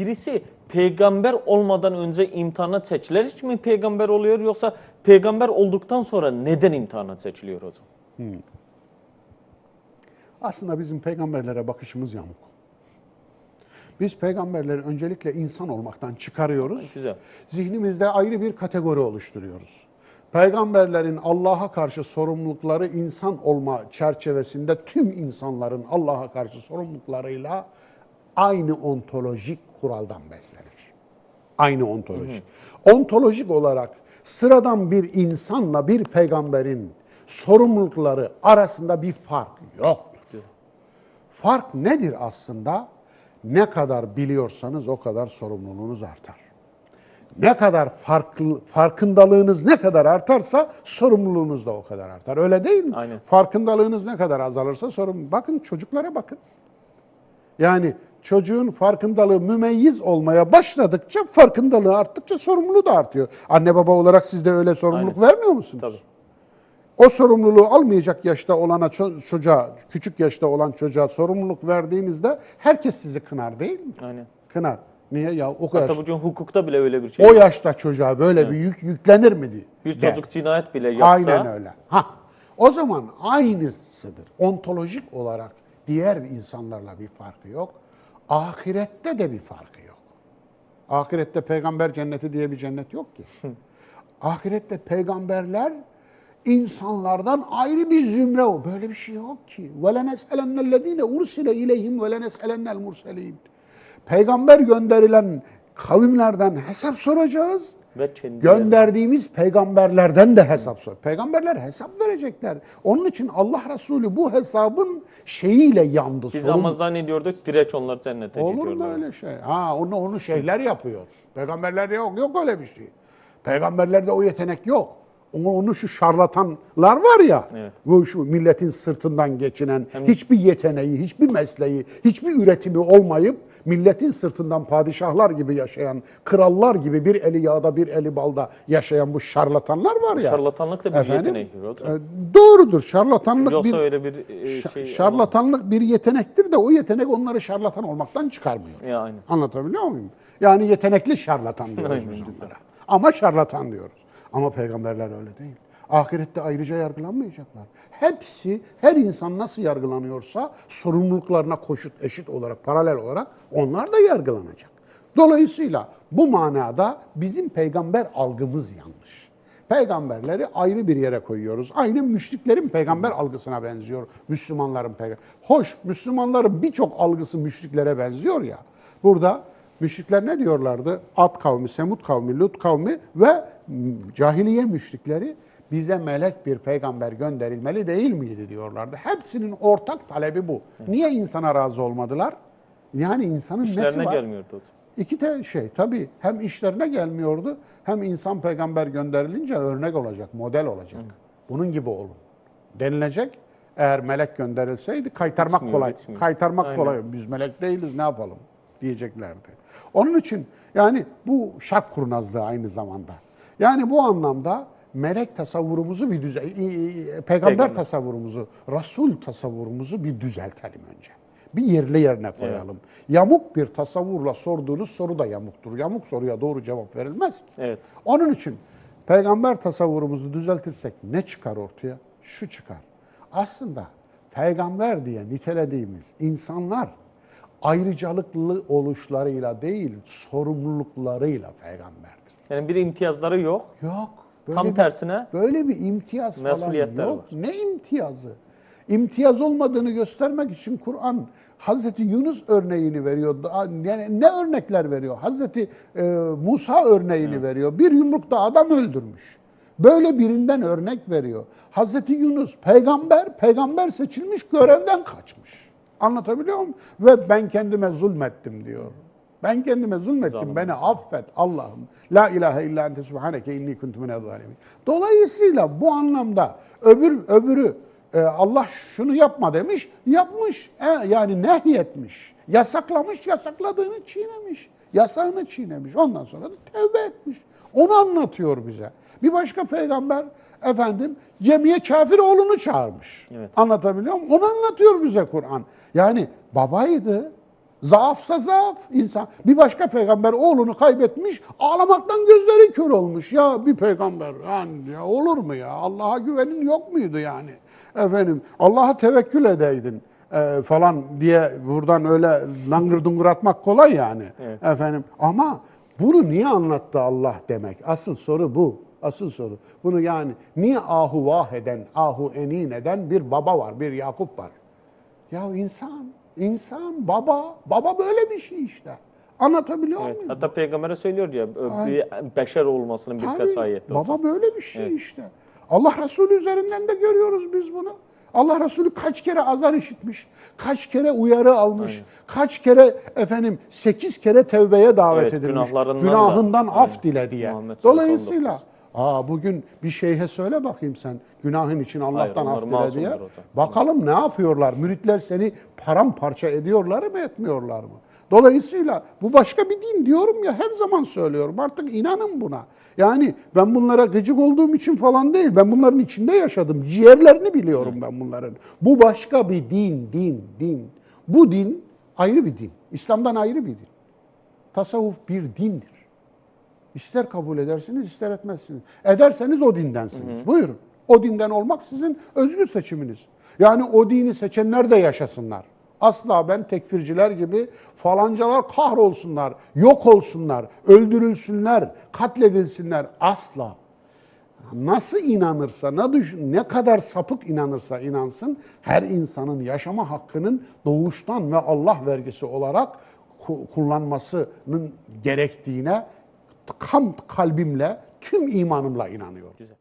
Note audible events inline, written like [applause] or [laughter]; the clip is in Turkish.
birisi peygamber olmadan önce imtihana seçilerek mi peygamber oluyor yoksa peygamber olduktan sonra neden imtihana seçiliyor o zaman? Aslında bizim peygamberlere bakışımız yamuk. Biz peygamberleri öncelikle insan olmaktan çıkarıyoruz. Güzel. Zihnimizde ayrı bir kategori oluşturuyoruz. Peygamberlerin Allah'a karşı sorumlulukları insan olma çerçevesinde tüm insanların Allah'a karşı sorumluluklarıyla aynı ontolojik kuraldan beslenir. Aynı ontolojik. Ontolojik olarak sıradan bir insanla bir peygamberin sorumlulukları arasında bir fark yoktur. Fark nedir aslında? Ne kadar biliyorsanız o kadar sorumluluğunuz artar. Ne kadar farklı, farkındalığınız ne kadar artarsa sorumluluğunuz da o kadar artar. Öyle değil mi? Aynen. Farkındalığınız ne kadar azalırsa sorumluluk. Bakın çocuklara bakın. Yani çocuğun farkındalığı mümeyyiz olmaya başladıkça farkındalığı arttıkça sorumluluğu da artıyor. Anne baba olarak siz de öyle sorumluluk vermiyor musunuz? Tabii. O sorumluluğu almayacak yaşta olana ço- çocuğa, küçük yaşta olan çocuğa sorumluluk verdiğinizde herkes sizi kınar değil mi? Aynen. Kınar. Niye ya o kadar? Hatta bugün hukukta bile öyle bir şey. O yaşta çocuğa böyle bir yük yüklenir mi diye. bir çocuk cinayet bile yapsa Aynen öyle. Ha. O zaman aynısıdır. Ontolojik olarak diğer insanlarla bir farkı yok. Ahirette de bir farkı yok. Ahirette peygamber cenneti diye bir cennet yok ki. [laughs] Ahirette peygamberler insanlardan ayrı bir zümre o. Böyle bir şey yok ki. وَلَنَسْأَلَنَّ الَّذ۪ينَ اُرْسِلَ اِلَيْهِمْ وَلَنَسْأَلَنَّ الْمُرْسَلِينَ Peygamber gönderilen kavimlerden hesap soracağız. ve Gönderdiğimiz peygamberlerden de hesap sor. Peygamberler hesap verecekler. Onun için Allah Resulü bu hesabın şeyiyle yandı. Biz sorun- ama zannediyorduk direkt onlar cennete Olur mu gidiyorlar. öyle şey? Ha onu onu şeyler yapıyor. Peygamberlerde yok. Yok öyle bir şey. Peygamberlerde o yetenek yok. Onu, onu şu şarlatanlar var ya, Evet. bu şu milletin sırtından geçinen, hiçbir yeteneği, hiçbir mesleği, hiçbir üretimi olmayıp milletin sırtından padişahlar gibi yaşayan, krallar gibi bir eli yağda bir eli balda yaşayan bu şarlatanlar var ya. Şarlatanlık da bir Efendim? yetenek. E, doğrudur. Şarlatanlık Yoksa bir öyle bir e, şey şarlatanlık bir yetenektir de o yetenek onları şarlatan olmaktan çıkarmıyor. Ya, aynen. Anlatabiliyor muyum? Yani yetenekli şarlatan [laughs] diyoruz biz onlara. Ama şarlatan diyoruz. Ama peygamberler öyle değil. Ahirette ayrıca yargılanmayacaklar. Hepsi, her insan nasıl yargılanıyorsa sorumluluklarına koşut, eşit olarak, paralel olarak onlar da yargılanacak. Dolayısıyla bu manada bizim peygamber algımız yanlış. Peygamberleri ayrı bir yere koyuyoruz. Aynı müşriklerin peygamber algısına benziyor. Müslümanların peygamber. Hoş, Müslümanların birçok algısı müşriklere benziyor ya. Burada müşrikler ne diyorlardı? Ad kavmi, Semud kavmi, Lut kavmi ve cahiliye müşrikleri bize melek bir peygamber gönderilmeli değil miydi diyorlardı. Hepsinin ortak talebi bu. Niye insana razı olmadılar? Yani insanın nesi İşlerine var? gelmiyordu. İki de şey tabii hem işlerine gelmiyordu hem insan peygamber gönderilince örnek olacak, model olacak. Bunun gibi olun. Denilecek eğer melek gönderilseydi kaytarmak Bitmiyor, kolay. bitmiyor. Kaytarmak Aynen. kolay. Biz melek değiliz ne yapalım diyeceklerdi. Onun için yani bu şart kurnazlığı aynı zamanda. Yani bu anlamda melek tasavvurumuzu bir düze, i- i- peygamber, Peygamber. tasavvurumuzu, Resul tasavvurumuzu bir düzeltelim önce. Bir yerli yerine koyalım. Yamuk bir tasavvurla sorduğunuz soru da yamuktur. Yamuk soruya doğru cevap verilmez. Evet. Onun için peygamber tasavvurumuzu düzeltirsek ne çıkar ortaya? Şu çıkar. Aslında peygamber diye nitelediğimiz insanlar ayrıcalıklı oluşlarıyla değil, sorumluluklarıyla peygamberdir. Yani bir imtiyazları yok. Yok. Böyle Tam bir- tersine Böyle bir imtiyaz falan yok. var. Ne imtiyazı? İmtiyaz olmadığını göstermek için Kur'an Hazreti Yunus örneğini veriyor. Yani ne örnekler veriyor? Hazreti e, Musa örneğini veriyor. Bir yumrukta adam öldürmüş. Böyle birinden örnek veriyor. Hazreti Yunus peygamber, peygamber seçilmiş görevden kaçmış. Anlatabiliyor muyum? Ve ben kendime zulmettim diyor. Ben kendime zulmettim. Zalim. Beni affet Allah'ım. La ilahe illa ente subhaneke inni kuntu minel zalimin. Dolayısıyla bu anlamda öbür öbürü e, Allah şunu yapma demiş, yapmış. E, yani nehyetmiş. Yasaklamış, yasakladığını çiğnemiş. Yasağını çiğnemiş. Ondan sonra da tevbe etmiş. Onu anlatıyor bize. Bir başka peygamber efendim cemiye kafir oğlunu çağırmış. Evet. Anlatabiliyor muyum? Onu anlatıyor bize Kur'an. Yani babaydı, Zaafsa zaaf insan. Bir başka peygamber oğlunu kaybetmiş, ağlamaktan gözleri kör olmuş. Ya bir peygamber yani ya olur mu ya? Allah'a güvenin yok muydu yani? Efendim Allah'a tevekkül edeydin e, falan diye buradan öyle langır dungur atmak kolay yani. Evet. Efendim ama bunu niye anlattı Allah demek? Asıl soru bu. Asıl soru. Bunu yani niye ahu vah eden, ahu enin eden bir baba var, bir Yakup var. Ya insan, insan, baba, baba böyle bir şey işte. Anlatabiliyor Evet. muyum? Hatta peygambere söylüyor ya bir beşer olmasının birkaç Tabii, ayette. Baba böyle bir şey işte. Allah Resulü üzerinden de görüyoruz biz bunu. Allah Resulü kaç kere azar işitmiş, kaç kere uyarı almış, kaç kere efendim sekiz kere tevbeye davet Evet, edilmiş. günahlarından da. Günahından af Aynen. dile diye. Muhammed Dolayısıyla 19. aa bugün bir şeyhe söyle bakayım sen günahın için Allah'tan af dile diye. hocam. Bakalım ne yapıyorlar? Müritler seni paramparça ediyorlar mı etmiyorlar mı? Dolayısıyla bu başka bir din diyorum ya her zaman söylüyorum. Artık inanın buna. Yani ben bunlara gıcık olduğum için falan değil. Ben bunların içinde yaşadım. Ciğerlerini biliyorum ben bunların. Bu başka bir din, din, din. Bu din ayrı bir din. İslam'dan ayrı bir din. Tasavvuf bir dindir. İster kabul edersiniz, ister etmezsiniz. Ederseniz o dindensiniz. Buyurun. O dinden olmak sizin özgür seçiminiz. Yani o dini seçenler de yaşasınlar. Asla ben tekfirciler gibi falancalar kahrolsunlar, yok olsunlar, öldürülsünler, katledilsinler. Asla. Nasıl inanırsa, ne, düşün, ne kadar sapık inanırsa inansın, her insanın yaşama hakkının doğuştan ve Allah vergisi olarak ku- kullanmasının gerektiğine tam kalbimle, tüm imanımla inanıyorum. Güzel.